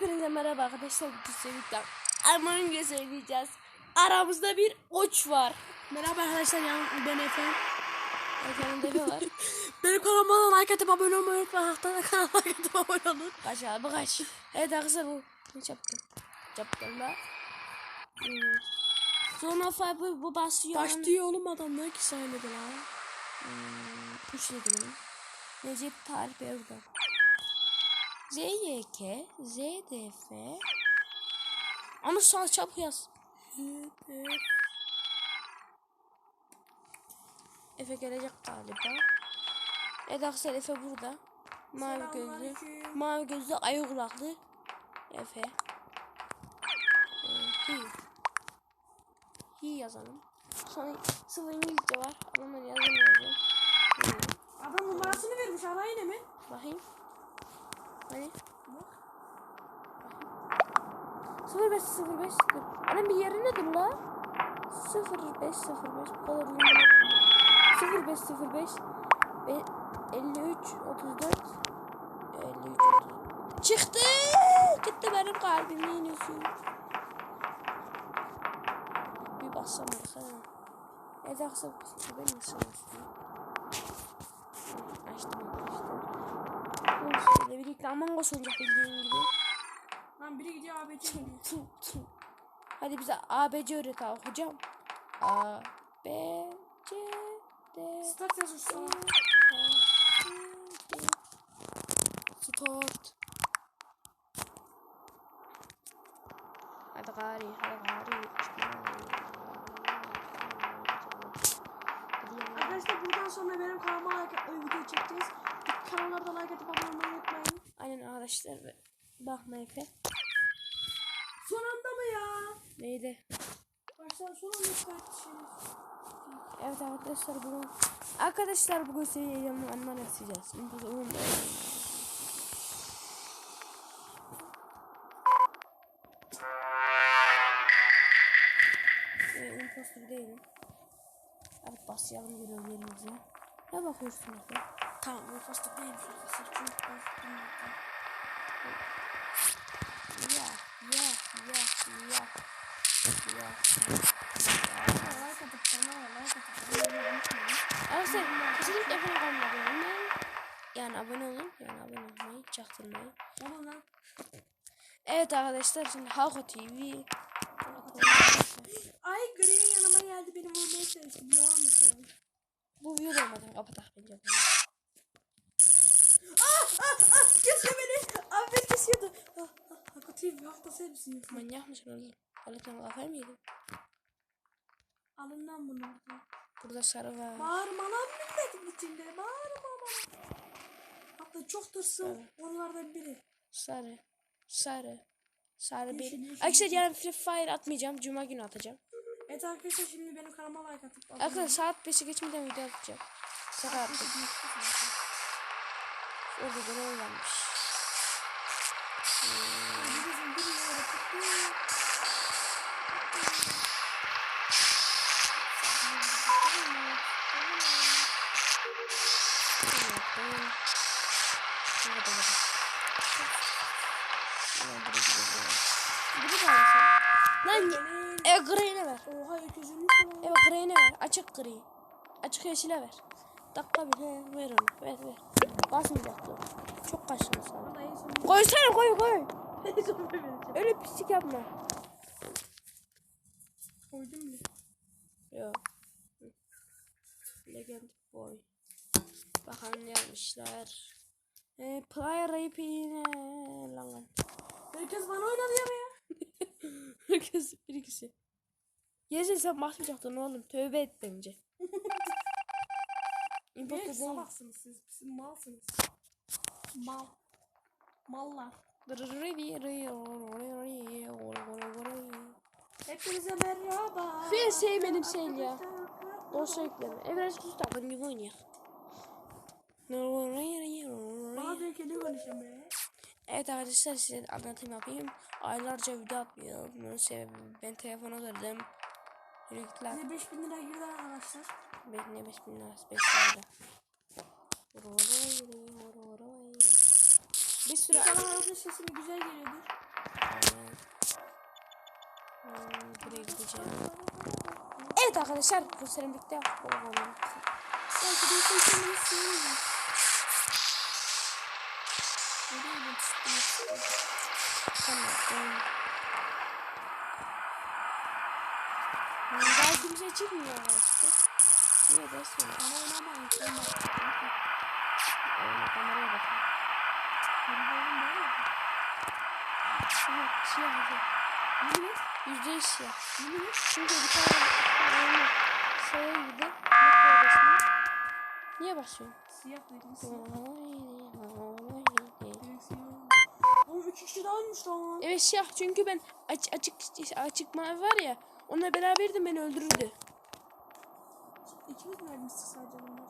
Hepinize merhaba arkadaşlar. Bu sevdikten Among Us oynayacağız. Aramızda bir uç var. Merhaba arkadaşlar yan ben Efe. Efendim de ne var? Benim kanalıma like atıp abone olmayı unutmayın. Hatta kanalıma like atıp abone olun. Kaç abi kaç. Evet arkadaşlar bu. Ne çaptım? Çaptım da. Hmm. Sonra Fiber bu basıyor. Baş diyor oğlum adamlar ki söylemedi lan. Hmm. Üç dedim onu. Necip Tarık Erdoğan. ZYK, ZDF. Ama sağ çabuk yaz. Efe gelecek galiba. Arkadaşlar Efe burada. Mavi gözlü. Mavi gözlü ayı kulaklı. Efe. Ee, hi. Hi yazalım. Sonra sıfır İngilizce var. Adamlar yazamıyor. Hı. Adam numarasını vermiş arayın mi? Bakayım. Hani? 05 05 dur. Anam bir yeri nedir la? 05 05 bu kadar iyi. 05 05 ve 53 34 53 30. Çıktı! Gitti benim kalbimin yüzü. Bir bassam arkadaşlar. Evet arkadaşlar ben nasıl? Açtım reklam Among olacak bildiğin gibi. Lan biri gidiyor abi çekiyor. Tu, tu. Hadi bize ABC öğret abi hocam. A, B, C, D, Start. F, G, Start. Hadi gari, hadi gari. Arkadaşlar buradan sonra benim kanalıma like atmayı video çekeceğiz. Kanallarda like atıp abone olmayı unutmayın. Aynen arkadaşlar. Bakma Efe. Son anda mı ya? Neydi? Baştan son anda çıkartışıyoruz. Evet arkadaşlar bugün arkadaşlar bugün anlatacağız. Bu da oyun Ee, imposter değilim. Evet basayalım görevlerimize. Ne bakıyorsun Efe? Tamam bu fıstık değil. Fıstık çünkü ben bilmiyorum. Ya ya ya ya ya. Olmayı unutmayın. Arkadaşlar kesinlikle abone olmayın. Yani abone olun. Yani abone olmayı çaktırmayın. Oğlum lan. Evet arkadaşlar şimdi Hako TV. Ay Green yanıma geldi beni vurmaya çalıştı. Ne olmuş ya? Bu video olmadan kapatak bence. Ah ah kesiyor beni. Abi beni kesiyordu. Ah ah hakikaten hafta sevsin. Manyak mısın oğlum? Alırken kafayı mı yedin? Alın lan bunu. Burada sarı var. Bağırma lan milletin içinde. Bağırma bana. Hatta çok tırsın. Onlardan biri. Sarı. Sarı. Sarı bir. Arkadaşlar yarın Free Fire atmayacağım. Cuma günü atacağım. Evet arkadaşlar şimdi benim kanalıma like atıp Arkadaşlar saat 5'e geçmeden video atacağım. Şaka yaptım. Orada da ne varmış? Lan e grey'ine ver. Oha öküzünü falan. Evet grey'ine ver. Açık gri. Açık yeşile ver. Dakika bir he, ver onu. Ver ver. Basmayacaktı. o. Çok kaçtın sana. Vallahi en son Koysana koy koy. Öyle pislik yapma. Koydum bile. Yok. Legend boy. Bakalım ne yapmışlar. E, player IP yine lan lan. Herkes bana oynadı ya. Herkes bir ikisi. Yeşil sen basmayacaktın oğlum. Tövbe et bence. Ne salaksınız siz. Siz malsınız. Mal. Mallar. Hepinize merhaba. Ben sevmedim seni ya. Dosya yükleme. Evren kutu takın gibi oynayak. Bana diyor ki ne konuşayım be. Evet arkadaşlar size anlatayım yapayım. Aylarca video atmıyorum. Bunun sebebi ben telefonu kırdım. Yürü git lan. Bize 5000 lira girdi arkadaşlar. Ben ne 5000 lira 5 lira. Bir sürü İnşallah arada sesimi güzel geliyordur. Hmm, buraya gideceğim. Evet arkadaşlar bu seramikte olalım. Belki de seçilmesin. Nereye yetiştiniz? Tamam. Hmm, Daha kimse çıkmıyor arkadaşlar. Niye dersin? Ama oynamayın. Oyna kameraya bakın. Yürüyorum böyle. Aha siyah hadi. Yürü. Yüzde yüz siyah. Yürü. Çünkü bir tane yani şeye gibi yok odasına. Niye basıyorsun? Siyah dedim. Siyah. Evet siyah. Oğlum iki kişi daha ölmüş lan. siyah çünkü ben aç, açık açık mavi var ya onunla beraberdim beni öldürürdü. İkimiz mi ölmüştük sadece bunlar?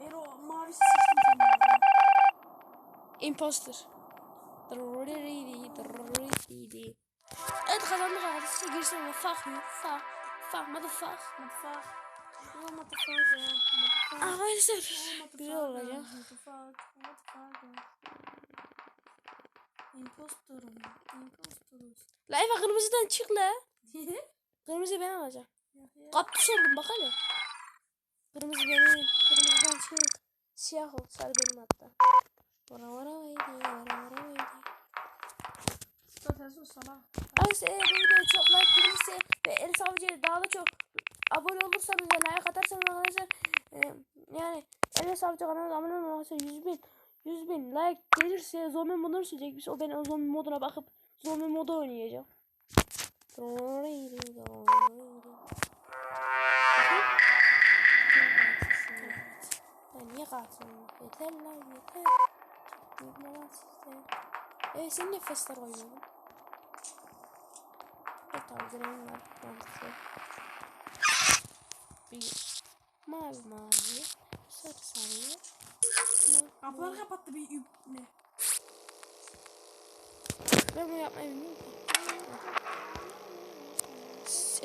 Ero mavisi seçtim Imposter. Evet kazandık arkadaşlar. Girsene. Fuck you. Fuck. Fuck. Motherfuck. Motherfucker. Arkadaşlar. Güzel olacak. Motherfucker. Motherfucker. Impostorum. Impostoruz. La Eva kırmızıdan çık la. Kırmızı ben alacağım. Kaptüs oldum bak hele. Kırmızı benim. Kırmızıdan çık. Siyah ol. Sarı benim hatta. Vara vara vaydi. Vara vara vaydi. Sen sus salak. Arkadaşlar eğer videoya çok like gelirse ve Enes Avcı'ya daha da çok abone olursanız ve like atarsanız arkadaşlar e, yani Enes Avcı kanalına abone olursa 100 bin 100 bin like gelirse zombi modunu sürecek. Biz o ben o zombi moduna bakıp zombi modu oynayacağım. Niye katilım? Yeter lan yeter. Çok lan sizde. Evet sen nefesler oynadın. Evet algılarım var. Mantıklı. Bir mavi mavi. Sarı sarı. Kapıları kapattı bir üp ne? Ben bunu yapmayı bilmiyorum ki.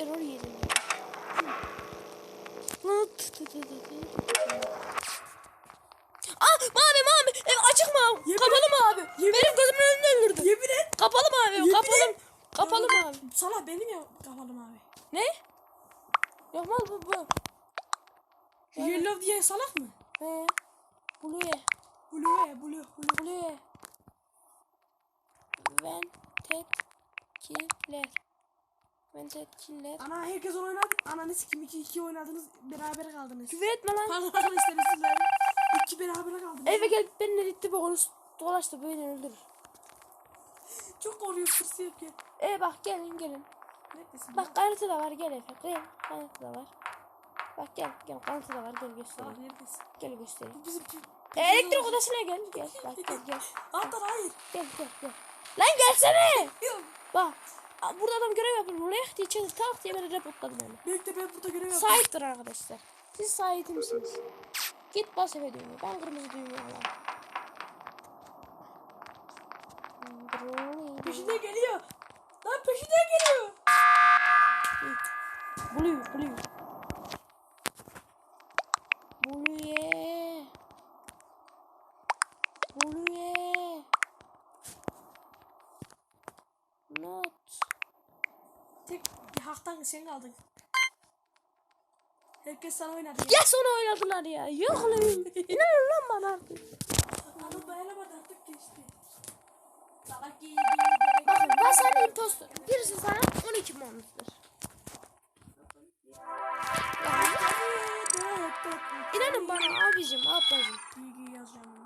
Error yedim ya. Ah mavi mavi ev açık mavi Yemin kapalı mavi benim gözümün önünde öldürdü Yemin et. kapalı mavi Yemin kapalı et. kapalı mavi Salak benim ya kafalım abi. ne yok mal bu bu. Yellow diye salak mı? he blue Blue blue blue. blue vented killer vented killer Ana herkes onu oynadı. Ananı sikim 2 2 oynadınız beraber kaldınız. küfür etme lan Pardon arkadaşlar özür dilerim. İki beraber kaldınız. eve gel benimle gitti bu konuş dolaştı beni öldürür Çok koruyor fırsı yok ya. e bak gelin gelin Neredesin? Bak kanıtı da var gel Efe. Gel da var. Bak gel gel kanıtı da var gel göstereyim. neredesin? Gel göstereyim. Bizim tüm. E, elektrik odasına gel gel. Bak gel gel. Altan hayır. Gel gel gel. Lan gelsene. Yok. Bak. Burada adam görev yapıyor. Buraya diye çatır tak diye beni reportladı beni. Belki de ben burada görev yapıyorum. Sahiptir arkadaşlar. Siz sahipli misiniz? Git bas Efe düğmeye. Ben kırmızı düğmeye alayım. Peşinde geliyor. Lan peşinde geliyor. Blue, blue. Blue. Blue. Not. Tek haktan sen kaldın. Herkes sana oynadı. Ya sonra oynadılar ya. Yok lan. İnanın lan bana artık. Anam dayanamadı artık geçti. Salak iyi Bakın ben sana impostor. Birisi sana 12 monster. İnanın bana abicim, ablacım. Bilgi yazacağım.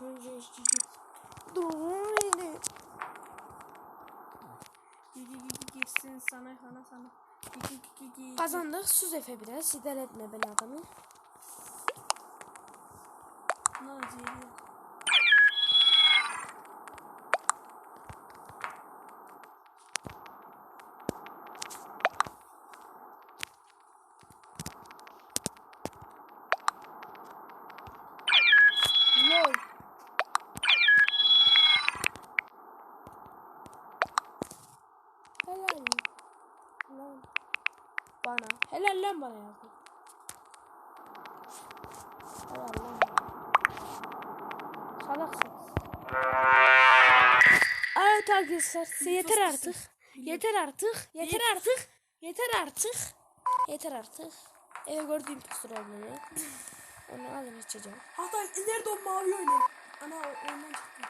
Önce işçici. Dur. Gigi geçsin sana sana sana. Kazandık. Sus Efe biraz. Sider etme beni adamı. Ne olacak? Lol. Helal lan bana. Helal lan bana yazdı. Helal lan. Salaksın. Evet arkadaşlar yeter artık. Yeter artık. Yeter artık. Yeter artık. Yeter artık. Eve gördüğüm impostor olduğunu. Onu alın içeceğim. Hatta nerede o mavi oynuyor? Ana o- ondan çıktı.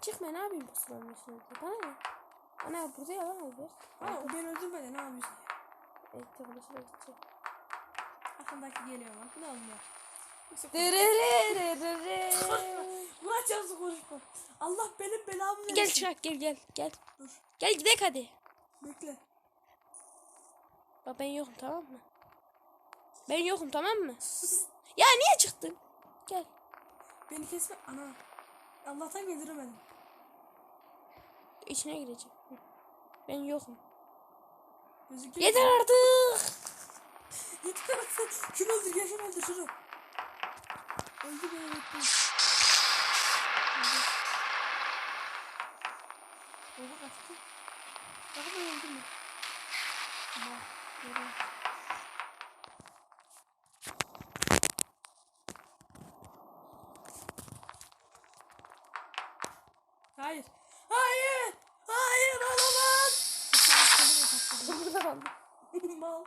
Çıkma ne yapayım impostor olmasın. Bana ne? Ana burada yalan Albert. Ha o beni öldürmedi ne yapıyorsun? Evet arkadaşlar gidecek. Arkamdaki geliyor bak ne olmuyor? Murat yazı konuşma. Allah benim belamı versin. Gel çıkak gel gel gel. Dur Gel gidelim hadi. bekle. Bak ben yokum tamam mı? Ben yokum tamam mı? Ya niye çıktın? Gel. Beni kesme. Ana. Allah'tan geliremedim. İçine gireceğim. Ben yokum. Gözüküyor. Yeter artık. Yeter artık. Şunu öldür gel şunu öldür şunu. Öldü beni. Öldü. Oha kaçtı. Bakın ben öldüm mü? Ama görüyorum. Hayır. Hayır. Hayır olamaz. Burada kaldım. Mal.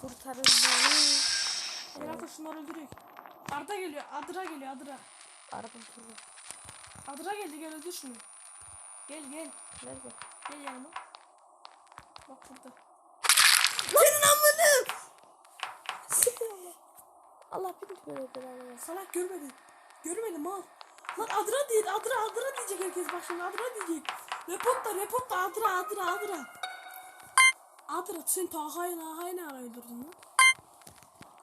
Kurtarın beni. Artık şunları öldürük. Arda geliyor. Adra geliyor. Adra. Aradım kızı. Adra geldi. Gel öldür şunu. Gel gel. Nerede? Gel yanıma. Bak burada. Senin amını. Allah bilir böyle. Salak görmedin. Görmedin mal. Lan Adra değil. Adra Adra diyecek herkes. Bak şimdi Adra diyecek. Reportla reportla Adra Adra Adra. Adra sen Taha'yı ara öldürdün lan?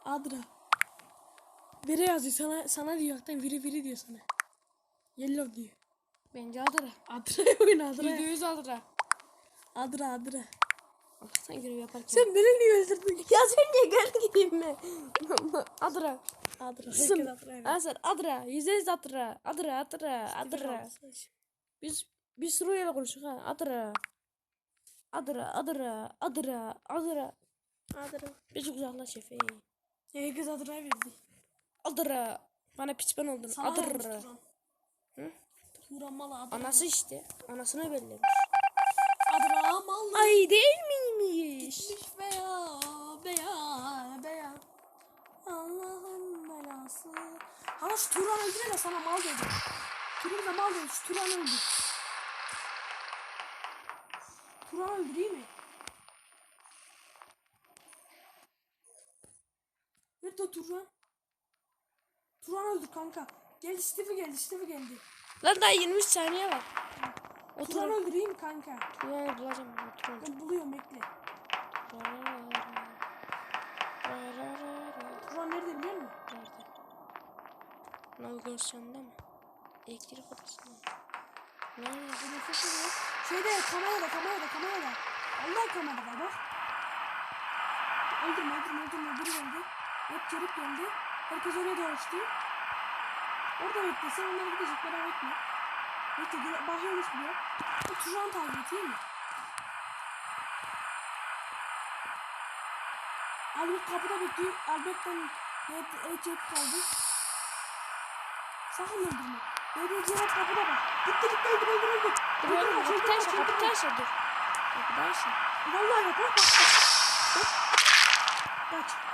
Adra. Biri yazıyor sana sana diyor hakikaten biri biri diyor sana. Yellow diyor. Bence Adra. Adra'ya oyna Adra. Yüzde yüz Adra. Adra Adra. Sen görev yaparken. Sen beni niye öldürdün? Ya sen niye gel gideyim mi? Adra. Adra. Sım. Asar Adra. Yüzde yüz Adra. Adra Adra Adra. Biz biz Suriyeli konuştuk ha. Adra. Adra Adra Adra Adra. Adra. Biz uzaklaş Efe. Herkes Adra'ya verdi. Adra. Bana piçben oldun. Sana Adra. Hı? Turan malı Adra. Anası işte. Anasını bellemiş. Adra malı. Ay değil miymiş? Gitmiş veya veya veya. Allah'ın belası. Hala şu Turan öldüre de sana mal dedi. Turan da mal dedi. Şu Turan öldü. Turan öldüreyim mi? Nerede Turan? Turan öldü kanka. Geldi Steve geldi Steve geldi. Lan daha 23 saniye var. Turan Otur. öldüreyim kanka. Ulan bulacağım. Otur. Ben buluyorum bekle. Turan nerede biliyor musun? Nerede? Navigasyonda mı? Elektrik odasında? Nerede? Oluyor. Şeyde kamerada kamerada kamerada. Allah kamerada bak. Öldürme öldürme öldürme geldi. Hep gelip geldi. Herkes oraya doğruştu. Orada bekle sen onları gidecek merak etme. Bekle gel bakıyormuş buraya. Bu Turan takip et iyi mi? Albert kapıda bekliyor. Albert'ten evet, evet cep kaldı. Sakın öldürme. Böyle cevap kapıda bak. Gitti gitti öldür öldür öldür. Dur oğlum kapıdan öldürme. kapıdan aşağı dur. Kapıdan aşağı. Vallahi bak bak. Bak. Kaç.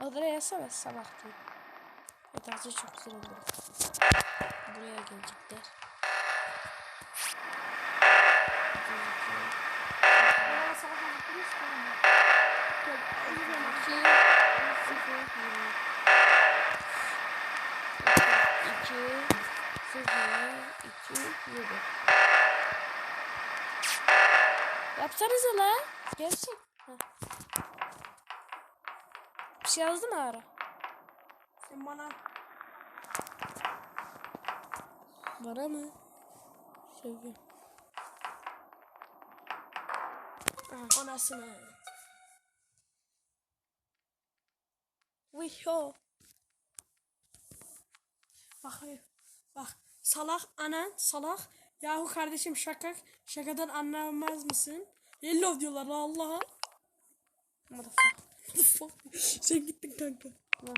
Adaya yazsana sabah diye. Yatakçı çok güzel olur. Buraya gelecekler. Bana sana hazırlıyoruz tamam. İki, sıfır, yirmi. İki, sıfır, iki, yedi. Yapsanıza la. Gelsin. Ha. Bir şey yazdı mı ara? Sen bana Bana mı? Seviyorum. anasını. Viho. Bak. Bak Salak anan salak. Yahu kardeşim şaka. Şakadan anlamaz mısın? Yellow diyorlar la Allah'a. Motherfucker. Sen gittin kanka. Ne?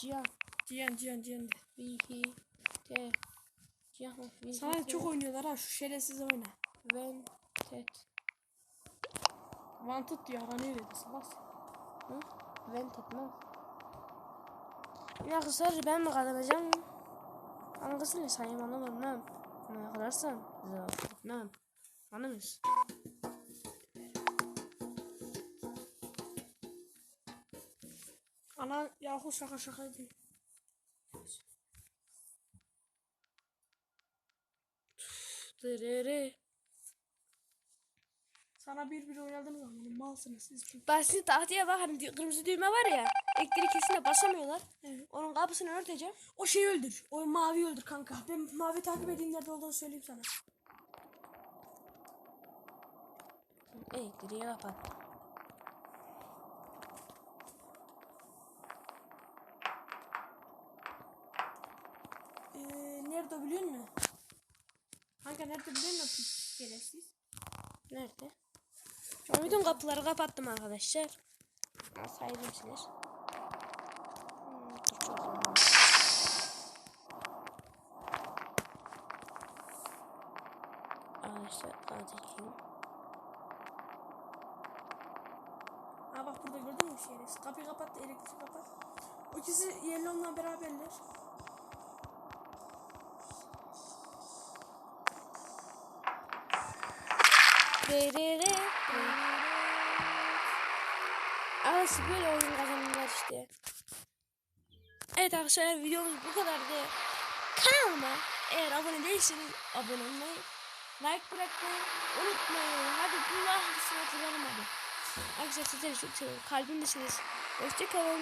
Cihan. Cihan Cihan Cihan de. Vihi. Te. Cihan. Sana çok oynuyorlar ha şu şerefsiz oyna. Ven. Tet. Wanted diyor aranıyor dedi salak. Hı? Ven tet mi? Ya kızlar ben mi kazanacağım? Hangisini sayayım anlamadım. Ne? Ne kazanırsam? Ne? Anlamıyorsun. Ana yahu şaka şaka değil. Dırırı. Sana bir bir oynadınız ama malsınız siz. Basit tahtaya bak hani kırmızı düğme var ya. Elektrik kesince basamıyorlar. Evet. Onun kapısını örteceğim. O şeyi öldür. O mavi öldür kanka. Ben mavi takip edeyim nerede olduğunu söyleyeyim sana. Elektriği kapat. Ee, nerede biliyor musun? Kanka nerede biliyor musun? Pis Şerefsiz. Nerede? Şu bütün kapıları kapattım arkadaşlar. Saydım siler. Hmm, çok zor. Arkadaşlar katil Ha bak burada gördün mü şerefsiz? Kapıyı kapat, elektriği kapat. O ikisi Yellow'la beraberler. Arası böyle oyun kazanırlar işte. Evet arkadaşlar videomuz bu kadardı. Kanalıma eğer abone değilseniz abone olmayı, like bırakmayı unutmayın. Hadi Allah hızlı hatırlayalım hadi. Arkadaşlar sizleri çok seviyorum. Kalbimdesiniz. Hoşçakalın.